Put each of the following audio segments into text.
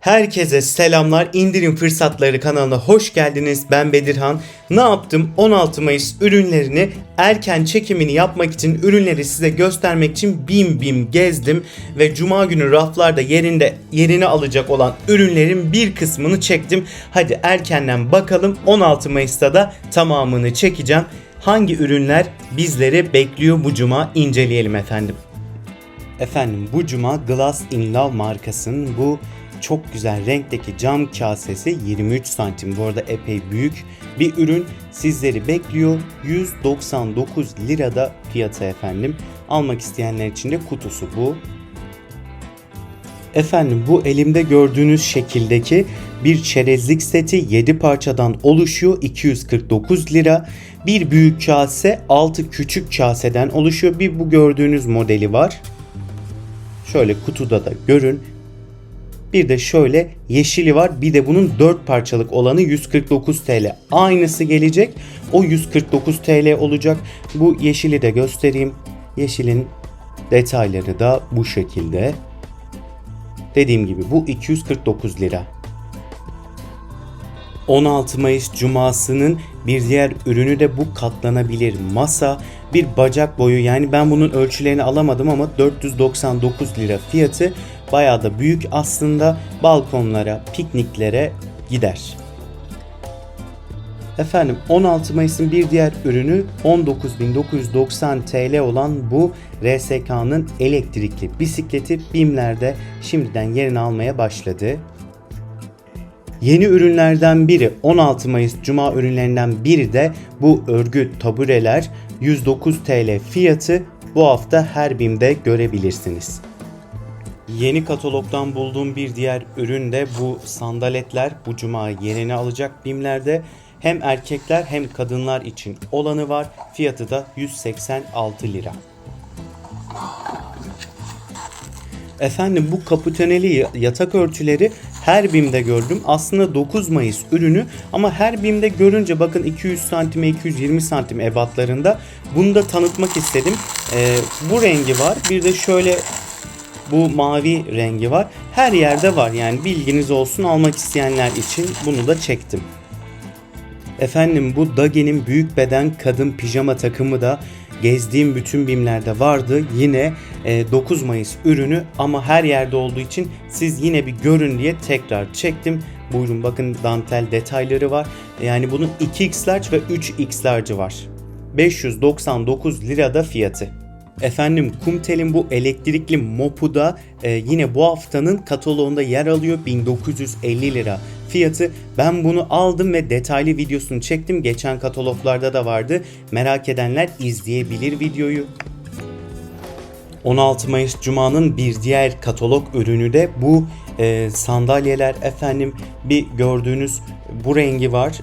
Herkese selamlar. İndirim fırsatları kanalına hoş geldiniz. Ben Bedirhan. Ne yaptım? 16 Mayıs ürünlerini erken çekimini yapmak için ürünleri size göstermek için bim bim gezdim ve cuma günü raflarda yerinde yerini alacak olan ürünlerin bir kısmını çektim. Hadi erkenden bakalım. 16 Mayıs'ta da tamamını çekeceğim. Hangi ürünler bizleri bekliyor bu cuma inceleyelim efendim. Efendim bu cuma Glass in Love markasının bu çok güzel renkteki cam kasesi 23 santim. Bu arada epey büyük bir ürün sizleri bekliyor. 199 lirada fiyatı efendim. Almak isteyenler için de kutusu bu. Efendim bu elimde gördüğünüz şekildeki bir çerezlik seti 7 parçadan oluşuyor 249 lira. Bir büyük kase 6 küçük kaseden oluşuyor. Bir bu gördüğünüz modeli var. Şöyle kutuda da görün. Bir de şöyle yeşili var. Bir de bunun 4 parçalık olanı 149 TL. Aynısı gelecek. O 149 TL olacak. Bu yeşili de göstereyim. Yeşilin detayları da bu şekilde. Dediğim gibi bu 249 lira. 16 Mayıs Cuması'nın bir diğer ürünü de bu katlanabilir masa. Bir bacak boyu yani ben bunun ölçülerini alamadım ama 499 lira fiyatı bayağı da büyük aslında balkonlara, pikniklere gider. Efendim 16 Mayıs'ın bir diğer ürünü 19.990 TL olan bu RSK'nın elektrikli bisikleti BİM'lerde şimdiden yerini almaya başladı. Yeni ürünlerden biri 16 Mayıs Cuma ürünlerinden biri de bu örgü tabureler 109 TL fiyatı bu hafta her BİM'de görebilirsiniz. Yeni katalogdan bulduğum bir diğer ürün de bu sandaletler bu cuma yerini alacak BİM'lerde. Hem erkekler hem kadınlar için olanı var. Fiyatı da 186 lira. Efendim bu kaputaneli yatak örtüleri her BİM'de gördüm. Aslında 9 Mayıs ürünü ama her BİM'de görünce bakın 200 santime 220 santim ebatlarında bunu da tanıtmak istedim. Ee, bu rengi var. Bir de şöyle bu mavi rengi var. Her yerde var yani bilginiz olsun almak isteyenler için bunu da çektim. Efendim bu Dage'nin büyük beden kadın pijama takımı da gezdiğim bütün bimlerde vardı. Yine e, 9 Mayıs ürünü ama her yerde olduğu için siz yine bir görün diye tekrar çektim. Buyurun bakın dantel detayları var. Yani bunun 2x large ve 3x large'ı var. 599 lirada fiyatı. Efendim Kumtel'in bu elektrikli mopu da e, yine bu haftanın kataloğunda yer alıyor 1950 lira fiyatı. Ben bunu aldım ve detaylı videosunu çektim. Geçen kataloglarda da vardı. Merak edenler izleyebilir videoyu. 16 Mayıs Cuma'nın bir diğer katalog ürünü de bu e, sandalyeler efendim bir gördüğünüz bu rengi var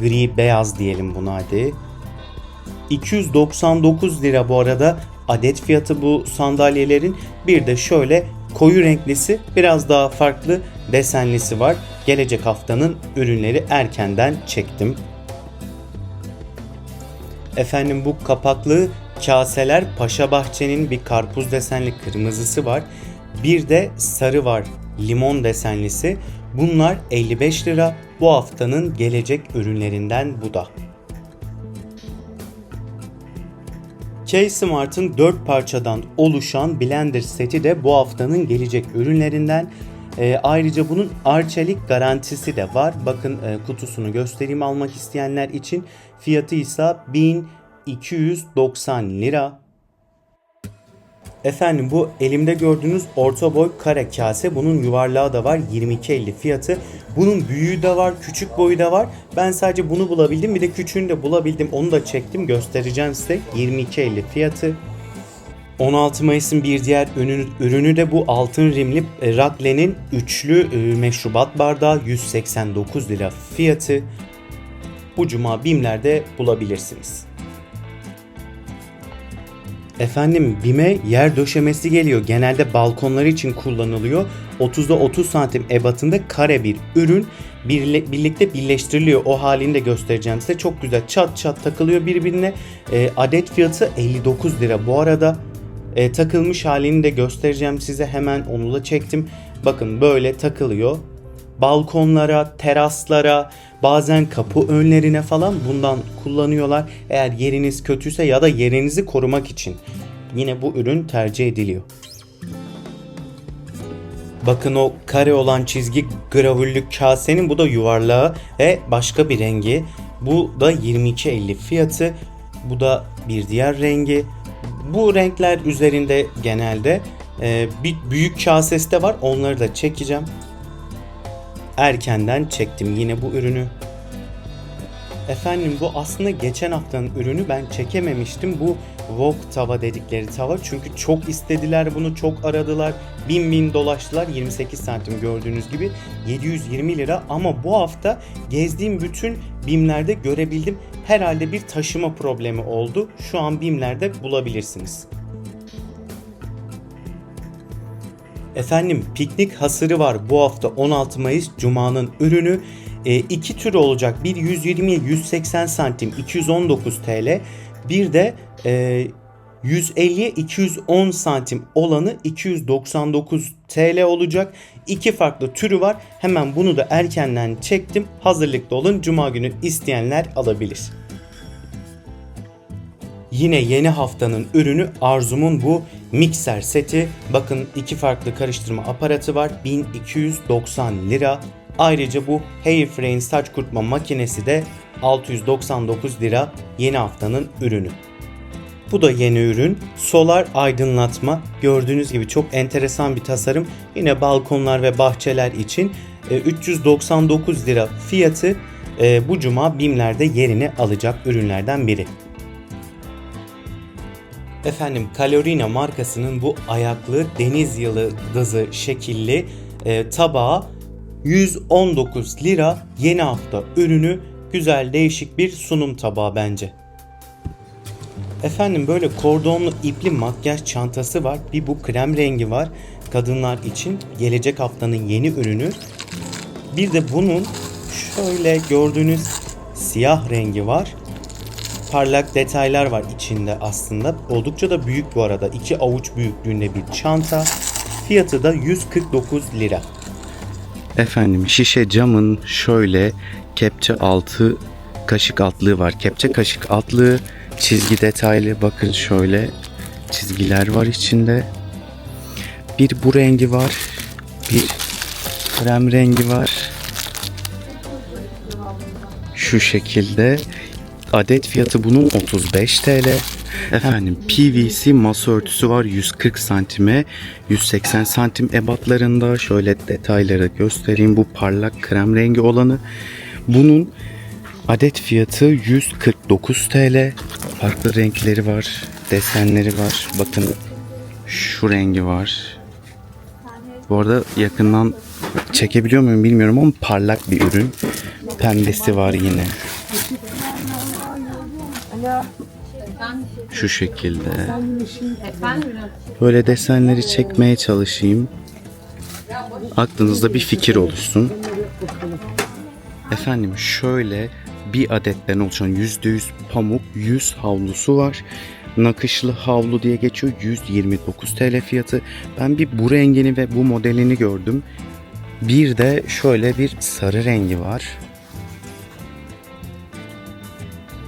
gri beyaz diyelim buna hadi 299 lira bu arada adet fiyatı bu sandalyelerin. Bir de şöyle koyu renklisi biraz daha farklı desenlisi var. Gelecek haftanın ürünleri erkenden çektim. Efendim bu kapaklı kaseler Paşa Bahçe'nin bir karpuz desenli kırmızısı var. Bir de sarı var limon desenlisi. Bunlar 55 lira. Bu haftanın gelecek ürünlerinden bu da. K-Smart'ın 4 parçadan oluşan blender seti de bu haftanın gelecek ürünlerinden. E, ayrıca bunun arçelik garantisi de var. Bakın e, kutusunu göstereyim almak isteyenler için. Fiyatı ise 1290 lira. Efendim bu elimde gördüğünüz orta boy kare kase bunun yuvarlağı da var 22.50 fiyatı. Bunun büyüğü de var küçük boyu da var. Ben sadece bunu bulabildim bir de küçüğünü de bulabildim onu da çektim göstereceğim size 22.50 fiyatı. 16 Mayıs'ın bir diğer ürünü, de bu altın rimli e, Rakle'nin üçlü e, meşrubat bardağı 189 lira fiyatı. Bu cuma BİM'lerde bulabilirsiniz. Efendim BİM'e yer döşemesi geliyor. Genelde balkonlar için kullanılıyor. 30'da 30 santim ebatında kare bir ürün birle, birlikte birleştiriliyor. O halini de göstereceğim size. Çok güzel çat çat takılıyor birbirine. E, adet fiyatı 59 lira. Bu arada E, takılmış halini de göstereceğim size hemen onu da çektim. Bakın böyle takılıyor. Balkonlara, teraslara, bazen kapı önlerine falan bundan kullanıyorlar. Eğer yeriniz kötüyse ya da yerinizi korumak için yine bu ürün tercih ediliyor. Bakın o kare olan çizgi gravürlü kasenin bu da yuvarlağı ve başka bir rengi. Bu da 22.50 fiyatı. Bu da bir diğer rengi. Bu renkler üzerinde genelde bir büyük kasesi de var. Onları da çekeceğim. Erkenden çektim yine bu ürünü. Efendim bu aslında geçen haftanın ürünü ben çekememiştim. Bu wok tava dedikleri tava. Çünkü çok istediler bunu, çok aradılar. Bin bin dolaştılar. 28 santim gördüğünüz gibi 720 lira. Ama bu hafta gezdiğim bütün BİM'lerde görebildim. Herhalde bir taşıma problemi oldu. Şu an BİM'lerde bulabilirsiniz. Efendim piknik hasırı var bu hafta 16 Mayıs Cuma'nın ürünü. E, iki tür olacak. Bir 120 180 santim 219 TL. Bir de e, 150'ye 210 santim olanı 299 TL olacak. İki farklı türü var. Hemen bunu da erkenden çektim. Hazırlıklı olun. Cuma günü isteyenler alabilir. Yine yeni haftanın ürünü Arzum'un bu mikser seti. Bakın iki farklı karıştırma aparatı var. 1290 lira. Ayrıca bu Hairframe saç kurutma makinesi de 699 lira yeni haftanın ürünü. Bu da yeni ürün. Solar aydınlatma. Gördüğünüz gibi çok enteresan bir tasarım. Yine balkonlar ve bahçeler için e, 399 lira fiyatı e, bu cuma BİM'lerde yerini alacak ürünlerden biri. Efendim Calorina markasının bu ayaklı deniz yıldızı şekilli e, tabağı 119 lira yeni hafta ürünü güzel değişik bir sunum tabağı bence. Efendim böyle kordonlu ipli makyaj çantası var. Bir bu krem rengi var. Kadınlar için gelecek haftanın yeni ürünü. Bir de bunun şöyle gördüğünüz siyah rengi var. Parlak detaylar var içinde aslında. Oldukça da büyük bu arada. İki avuç büyüklüğünde bir çanta. Fiyatı da 149 lira. Efendim şişe camın şöyle kepçe altı kaşık altlığı var. Kepçe kaşık altlığı çizgi detaylı bakın şöyle çizgiler var içinde. Bir bu rengi var. Bir krem rengi var. Şu şekilde adet fiyatı bunun 35 TL. Efendim PVC masa örtüsü var 140 santime 180 santim ebatlarında. Şöyle detayları göstereyim bu parlak krem rengi olanı. Bunun adet fiyatı 149 TL farklı renkleri var desenleri var. Bakın şu rengi var. Bu arada yakından çekebiliyor muyum bilmiyorum ama parlak bir ürün. Pembesi var yine şu şekilde. Böyle desenleri çekmeye çalışayım. Aklınızda bir fikir oluşsun. Efendim şöyle bir adetten oluşan %100 pamuk 100 havlusu var. Nakışlı havlu diye geçiyor. 129 TL fiyatı. Ben bir bu rengini ve bu modelini gördüm. Bir de şöyle bir sarı rengi var.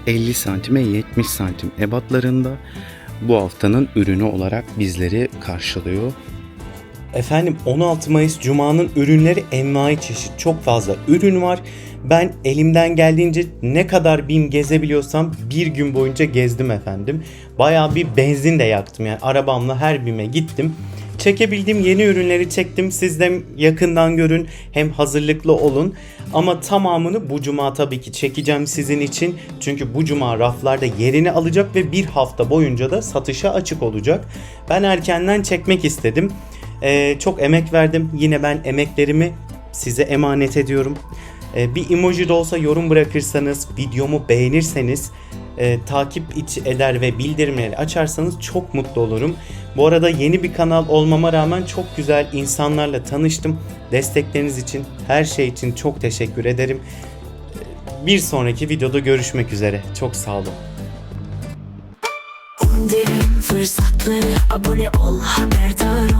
50 santime 70 santim ebatlarında bu haftanın ürünü olarak bizleri karşılıyor. Efendim 16 Mayıs Cuma'nın ürünleri envai çeşit çok fazla ürün var. Ben elimden geldiğince ne kadar BİM gezebiliyorsam bir gün boyunca gezdim efendim. Bayağı bir benzin de yaktım yani arabamla her BİM'e gittim. Çekebildiğim yeni ürünleri çektim. Siz de yakından görün hem hazırlıklı olun. Ama tamamını bu cuma tabii ki çekeceğim sizin için. Çünkü bu cuma raflarda yerini alacak ve bir hafta boyunca da satışa açık olacak. Ben erkenden çekmek istedim. Ee, çok emek verdim. Yine ben emeklerimi size emanet ediyorum. Ee, bir emoji de olsa yorum bırakırsanız, videomu beğenirseniz, e, takip iç eder ve bildirimleri açarsanız çok mutlu olurum. Bu arada yeni bir kanal olmama rağmen çok güzel insanlarla tanıştım. Destekleriniz için, her şey için çok teşekkür ederim. Bir sonraki videoda görüşmek üzere. Çok sağ olun. Fırsatlı Abone ol haberdar